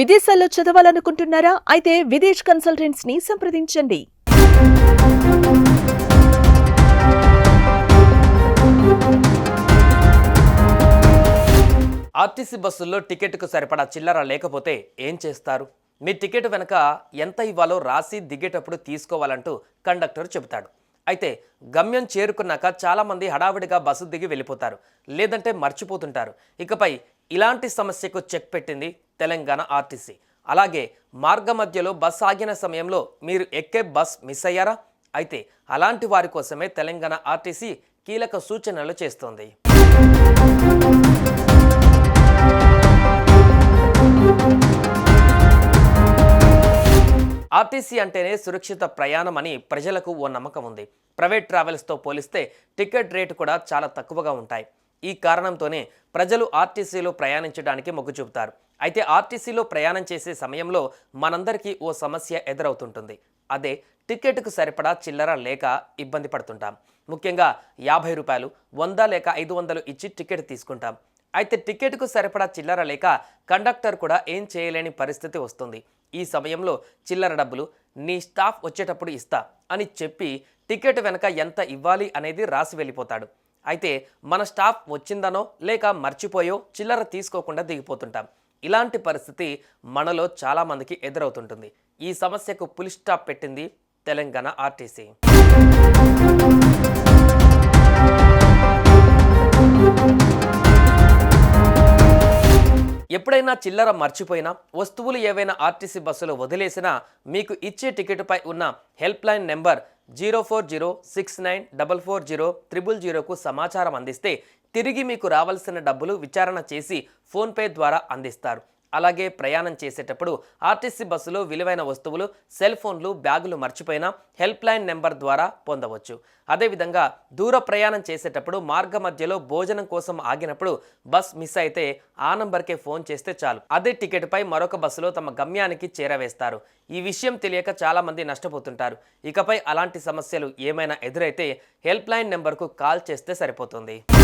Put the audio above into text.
విదేశాల్లో చదవాలనుకుంటున్నారా? అయితే విదేశ్ కన్సల్టెంట్స్ని సంప్రదించండి. ఆర్టీసీ బస్సుల్లో టికెట్కు సరిపడా చిల్లర లేకపోతే ఏం చేస్తారు? మీ టికెట్ వెనక ఎంత ఇవ్వాలో రాసి దిగేటప్పుడు తీసుకోవాలంటూ కండక్టర్ చెబుతాడు. అయితే గమ్యం చేరుకున్నాక చాలామంది హడావిడిగా బస్సు దిగి వెళ్ళిపోతారు. లేదంటే మర్చిపోతుంటారు. ఇకపై ఇలాంటి సమస్యకు చెక్ పెట్టింది తెలంగాణ ఆర్టీసీ. అలాగే మార్గ మధ్యలో బస్ ఆగిన సమయంలో మీరు ఎక్కే బస్ మిస్ అయ్యారా? అయితే అలాంటి వారి కోసమే తెలంగాణ ఆర్టీసీ కీలక సూచనలు చేస్తోంది. ఆర్టీసీ అంటేనే సురక్షిత ప్రయాణం అని ప్రజలకు ఓ నమ్మకం ఉంది. ప్రైవేట్ ట్రావెల్స్తో పోలిస్తే టికెట్ రేటు కూడా చాలా తక్కువగా ఉంటాయి. ఈ కారణంతోనే ప్రజలు ఆర్టీసీలో ప్రయాణించడానికి మొగ్గు చూపుతారు అయితే ఆర్టీసీలో ప్రయాణం చేసే సమయంలో మనందరికీ ఓ సమస్య ఎదురవుతుంటుంది. అదే టికెట్కు సరిపడా చిల్లర లేక ఇబ్బంది పడుతుంటాం. ముఖ్యంగా యాభై రూపాయలు వంద లేక ఐదు వందలు ఇచ్చి టికెట్ తీసుకుంటాం. అయితే టికెట్కు సరిపడా చిల్లర లేక కండక్టర్ కూడా ఏం చేయలేని పరిస్థితి వస్తుంది. ఈ సమయంలో చిల్లర డబ్బులు నీ స్టాఫ్ వచ్చేటప్పుడు ఇస్తా అని చెప్పి టికెట్ వెనక ఎంత ఇవ్వాలి అనేది రాసి వెళ్ళిపోతాడు. అయితే మన స్టాఫ్ వచ్చిందనో లేక మర్చిపోయో చిల్లర తీసుకోకుండా దిగిపోతుంటాం. ఇలాంటి పరిస్థితి మనలో చాలామందికి ఎదురవుతుంటుంది. ఈ సమస్యకు పులి స్టాప్ పెట్టింది తెలంగాణ ఆర్టీసీ. ఎప్పుడైనా చిల్లర మర్చిపోయినా వస్తువులు ఏవైనా ఆర్టీసీ బస్సులో వదిలేసినా మీకు ఇచ్చే టికెట్పై ఉన్న help line number zero four zero six nine double four zero triple జీరోకు సమాచారం అందిస్తే తిరిగి మీకు రావాల్సిన డబ్బులు విచారణ చేసి ఫోన్పే ద్వారా అందిస్తారు. అలాగే ప్రయాణం చేసేటప్పుడు ఆర్టీసీ బస్సులో విలువైన వస్తువులు సెల్ ఫోన్లు బ్యాగులు మర్చిపోయినా హెల్ప్ లైన్ నెంబర్ ద్వారా పొందవచ్చు. అదేవిధంగా దూర ప్రయాణం చేసేటప్పుడు మార్గ మధ్యలో భోజనం కోసం ఆగినప్పుడు బస్ మిస్ అయితే ఆ నంబర్కే ఫోన్ చేస్తే చాలు. అదే టికెట్పై మరొక బస్సులో తమ గమ్యానికి చేరవేస్తారు. ఈ విషయం తెలియక చాలామంది నష్టపోతుంటారు. ఇకపై అలాంటి సమస్యలు ఏమైనా ఎదురైతే హెల్ప్ లైన్ నెంబర్కు కాల్ చేస్తే సరిపోతుంది.